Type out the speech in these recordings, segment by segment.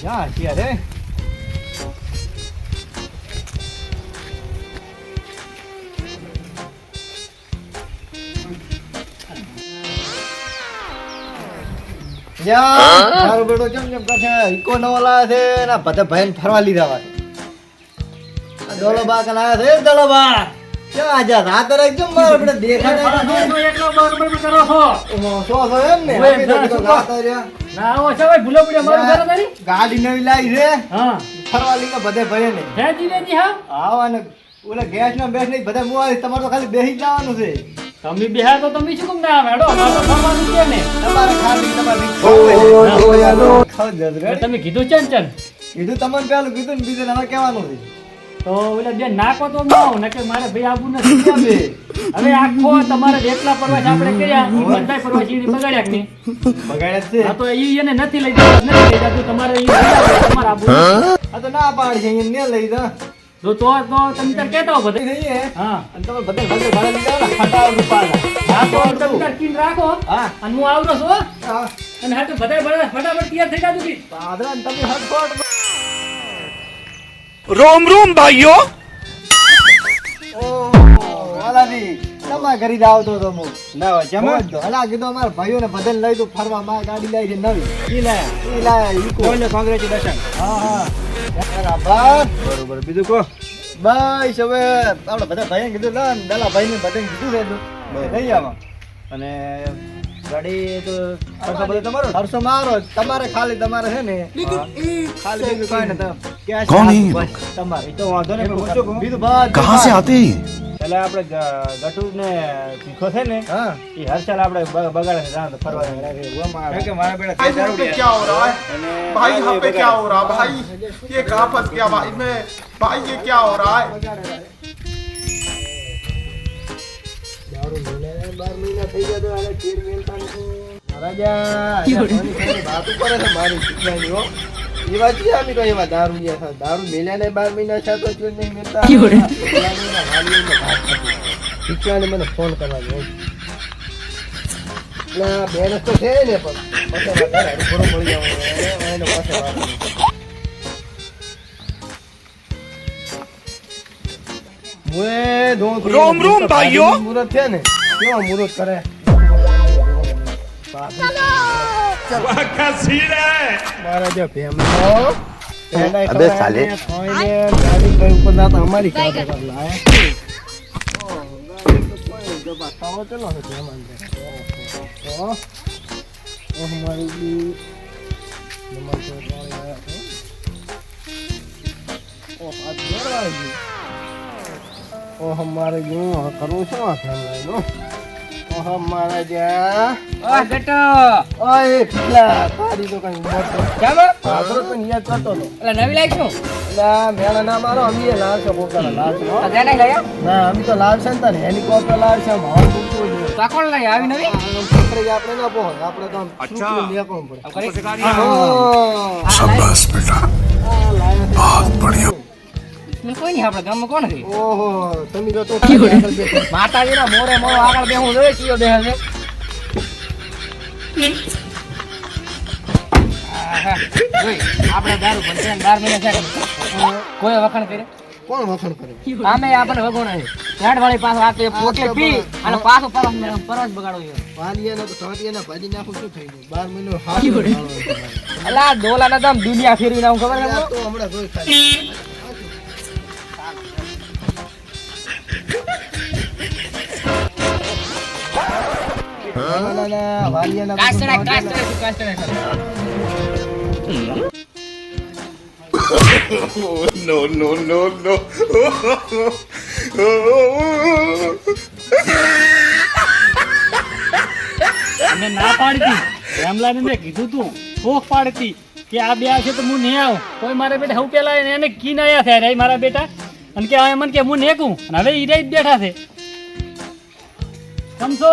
જા અત્યારે. યા મારો બેટો કેમ કેમ કહે ઇકો નવો લાવે છે ના બધા ભાઈને ફરવા લીધા વાત દોલો બા કન છે દોલો બા આજે રાત રાત મારો બેટો દેખાય નહીં? એકલો બરોબર કરો છો. સો સો એમ ને? ઓય, અમે તો ના, કીધું શું રાત આવ્યા. ના આવો છે ભાઈ ભૂલો પડ્યો મારું ઘર તારી ગાડી નવી લાવી છે. હા. ફરવા લીધા બધે ભાઈ ને હે જીવેજી હા? આવા ને ઓલા ગેસ ના બેસ નહીં બધા મુવા તમારે તો ખાલી બેસી જવાનું છે. તમે બિહાર તો તમે શું કેમ ના મેડો તમારું છે ને. તમારે ખાલી તમારી તમે કીધું છે ચન કીધું તમને પેલું કીધું ને બીજું હવે કહેવાનું છે? તો ઓલા બે નાખો તો નો નકે મારે ભાઈ આબુ નથી બે? હવે આખો તમારે એકલા પ્રવાસ આપણે કર્યા ઈ બધાય પ્રવાસ ઈ બગાડ્યા કે બગાડ્યા છે. હા તો ઈ એને નથી લઈ જતો નથી લઈ જતો તમારે ઈ તમારા આબુ આ તો ના પાડ છે અહીંયા ને લઈ જા. તો તો તો તમે તાર કેતો બધે. હા. અને તમે બધે ભાગે ભાડે લઈ જાવ ફટાવ રૂપાલા હા તો તમે તાર કીન રાખો. હા. અને હું આવરો છું હા. અને હા તો બધાય બધાય ફટાફટ તૈયાર થઈ જાતું કી પાદરા તમે હટફટ. रोम રોમ રોમ ભાઈઓ. તમારા ઘરે આવતો તો હું. ના જમા કીધું અમારા ભાઈઓ ને લઈ તું ફરવા ગાડી લઈ છે નવી. ઈ લાયા ઈ લાયા ઈકો ને કોંગ્રેચ્યુલેશન બરોબર બીજું કો બસ હવે આપણે બધા ભાઈને કીધું લા દલા ભાઈને બધાને કીધું છે લઈ આવા. અને ગાડી તો ખર્ચો બધો તમારો ખર્ચો મારો જ. તમારે ખાલી તમારે છે ને ખાલી બીજું કાંઈ નથી. Cash કોણ રાખવું હે? બસ તમારે એ તો વાંધો નહીં પણ હું શું કહું બીજું બધું कहाँ से आते हैं એટલે આપણે ગ- ગટુ ને ભીખો છે ને હા એ હર્ષાલ આપણે બ- બગાડે છે જાણ તો ફરવા કારણ કે મારા બેટા भाई यहाँ पे क्या हो रहा है અને भाई આ यहाँ જે पे क्या બગાડે. हो रहा है भाई ये कहाँ फंस गया भाई मैं भाई ये क्या हो रहा है થઈ ગયા તો તેર મેલતા નથી. રાજા અહીંયા કોની કોની વાત ઉપર છે મારી શીખવાની હો. એ વાત છે આમી તો એવા દારૂ જે છે. દારૂ મેલ્યા ને બાર મહિના છે તો જો નહીં મેલતા. પેલાની એના વાલીઓને વાત કરી. શીખવાને મને ફોન કરવા દે. બેનસ તો છે ને પણ પછી એના ઘરે હારું ઘણું મળી જવાનું. એને- એને પાસે વાત મુએ ધોણ પીને રોમ રોમ ભાઈઓ. મુરત છે ને કેવો મુહૂર્ત કરે અમારી. ઓહ, ગાડી તો કોઈ જો બતાવો ચલો ને ફેમલ ઓહ, મારી બી નમન તો વાળી આયા છે. ઓહ, આ જોરવાળી ગઈ. ઓહ, મારે જો કરવું શું આ ફેમલાનું? ઓહ, મારે જ્યાં ઓય ગટો ઓય પેલા તારી તો કઈ મોટો કેમ પાદરો તો યાદ કરતો હતો એટલે નવી લાઈક શું એટલે આ મેળા ના મારો અમે લાવ છે કોકરા લાવ છે હો. તેને લાયા ના અમે તો લાવ છે ને તારે હેલિકોપ્ટર લાવ છે હવા મૂકવું જોઈએ તો કોણ લઈ આવી નવી છોકરે જે આપણે ના પહોંચ આપણે તો આમ છૂટું લેવું પડે હા ઓહ, शाबाश बेटा આ લાયા છે. बहुत बढ़िया કોઈ નહીં આપણે ગામમાં કોણ છે? ઓહો તમે તો તો ખાલી આગળ બેઠો. માતાજીના મોરે મોરો આગળ બેહું જોઈએ કયો બેહે છે. આહા, આપણે દારૂ બંધ બાર મહિના કોઈ વખાણ કરે? કોણ વખાણ કરે? આમે આપણને વગોણા છે. હેડ વાળી પાછો આ પોટલે પી અને પાછો પરસ પરસ બગાડો છે તો ટાટિયાને ભાજી નાખું શું થઈ ગયું? બાર મહિનો હાથ અલા ડોલાના દમ દુનિયા ફેરવી નાખું ખબર છે તો હમણાં જોઈ ખાલી. કાસ્ટડા કાસ્ટડા કાસ્ટડા no, ના પાડતી. રામલાને મેં કીધું તું ફોક પાડતી કે આ બે છે તો હું નહીં આવું. કોઈ મારા બેટા હું પેલા એને કી ના આવ્યા રે મારા બેટા. અને કે હવે મને કે હું નેકું અને હવે ઈરાઈ જ બેઠા છે. સમજો?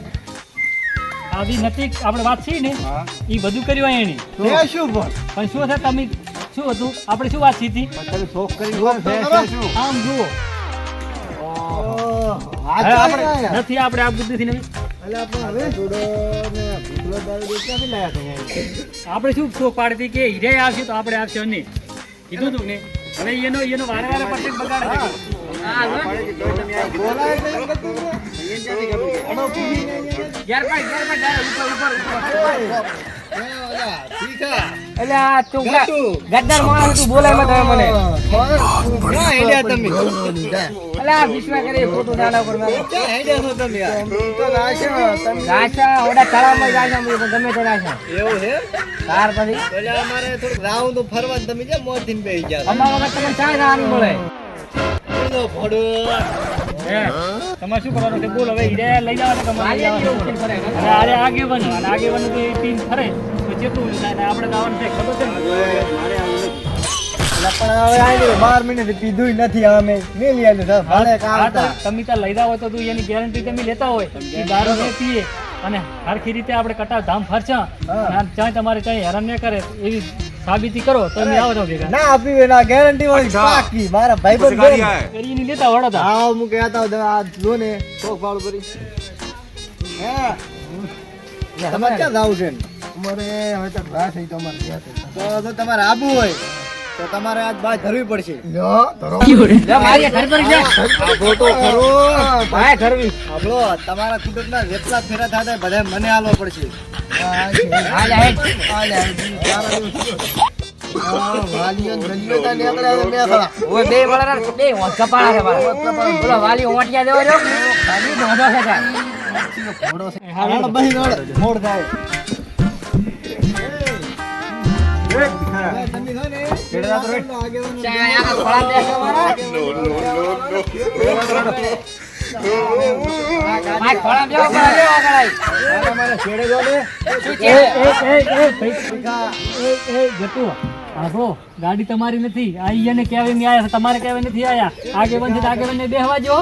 આવી નથી આપણે વાત છે ને એ બધું કર્યું એની શું પણ શું છે તમે શું હતું? આપણે શું વાત હતી તમે શોખ કરી બોલ છે શું? આમ જુઓ. આપણે નથી આપણે આ બુદ્ધિથી નથી. આપણે શું શોખ પાડતી કે હીરે આવશે તો આપણે આવશે નહીં કીધું તું ને? હવે એનો એનો વારે વારે પરફેક્ટ બગાડ બોલાય. ગદ્દાર માણસ તું બોલે મત હવે મને હેડ્યા તમે? તમે તો નાશો, તમે. ઓડા તળાવમાં તમે ગયા અમારા વખત તમને ના મળે છો? ભોળો. તમારે શું કરવાનું છે? બોલ હવે હીરે લઈ જવાના તમારે લઈ મારી જવાના ઉકેલ અને આરે આગેવાન તો એ પીન ફરે. તો ચેટલું આપણે ગાવાનું છે ખબર છે ને? પણ હવે આની બાર મહિને પીધું નથી અમે મેલી આલ્યું છે. ભાડે કામ તો તમે ત્યાં લઈ જાવ તો તું એની ગેરંટી તમે લેતા હોય. કે દારૂ પીએ. અને સરખી રીતે આપણે કટાવ ધામ ફરશા ચાય તમારે ચાય હેરાન ન કરે એવી સાબિતી કરો તો અમે આવો ભેગા. ના આપી ના ગેરંટી વાળી પાકી મારા ભાઈબંધ કરી ની લેતા વડો તા હા હું કહેતા હતા આ જો ને શોખ વાળું કરી. હે. તમારે ક્યાં જાવું છે અમારે હવે તો ઘા થઈ તો અમારે ક્યાં તો તમારે આબુ હોય તો તમારે આજ ભાઈ ધરવી પડશે. લે મારી ઘર પર જા ખોટો ખરો. ભાઈ આપણો તમારા કુટુંબના જેટલા ફેરા થાય બધા મને આલવા પડશે. લે મારા. મોડ થાય. ગાડી તમારી નથી આ ઈયાને કહેવાય નહીં આયા તમારે કહેવાય નથી આયા આગે છે તો આગેવાનને બેહવા જો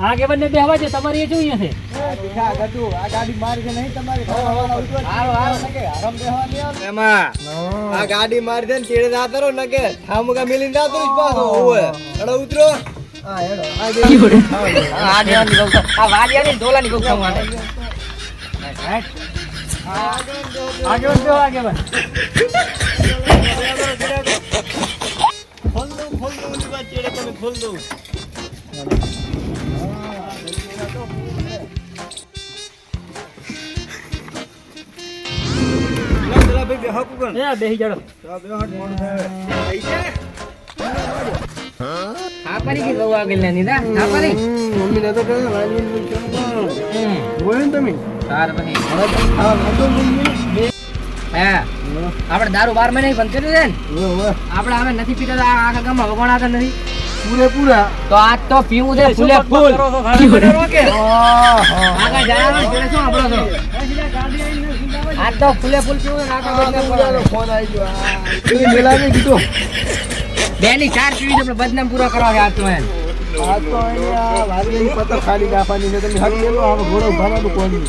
આગેવાનને બેહવા જો તમારી એ જોઈએ છે? આ ગાડી મારી આ છે ને તેડે દાતરો નકે થામુકા મિલીને દાતરો જ પાછો ઓવે અડો ઉતરો હા હેડો આ આ બહુ છે. આ વાલિયાની ઢોલાની બહુ ખાવા માટે. આગેવાન બેહો આગેવાન ખોલ દઉં ખોલ દઉં ખોલ દઉં એ બેહી જાડો. ખાપરી કે બહુ આગળ નથી ના? ખાપરી મમ્મી ને તો કહે વાલી બોલે તમે. તાર પછી હા વાંધો નહીં હે આપણે દારૂ બાર મહિને બંધ કરી દે ને? આપણે હવે નથી પીતા આખા ગામમાં વગણાતા નથી. પૂરેપૂરા તો આજ તો પીવું છે ફૂલે ફૂલ. આગળ જાય આપણો તો આજ તો ફૂલે ફૂલ પીવું ને કરવાનો. ફોન આવી ગયો. આ મેલાવી દીધો બે ની ચાર પીવી છે બદનામ પૂરો કરવા છે તો એમ. આ તો અહીંયા વાલીની પતંગ ખાલી નાખવાની છે તમે હક લેલો આમ ઘોડો ઉભારવાનું કોની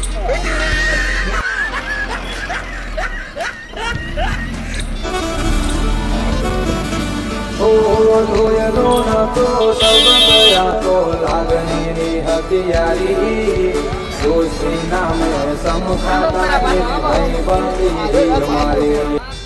Sushi Namah Samukhara Vibhari Vibhari Vibhari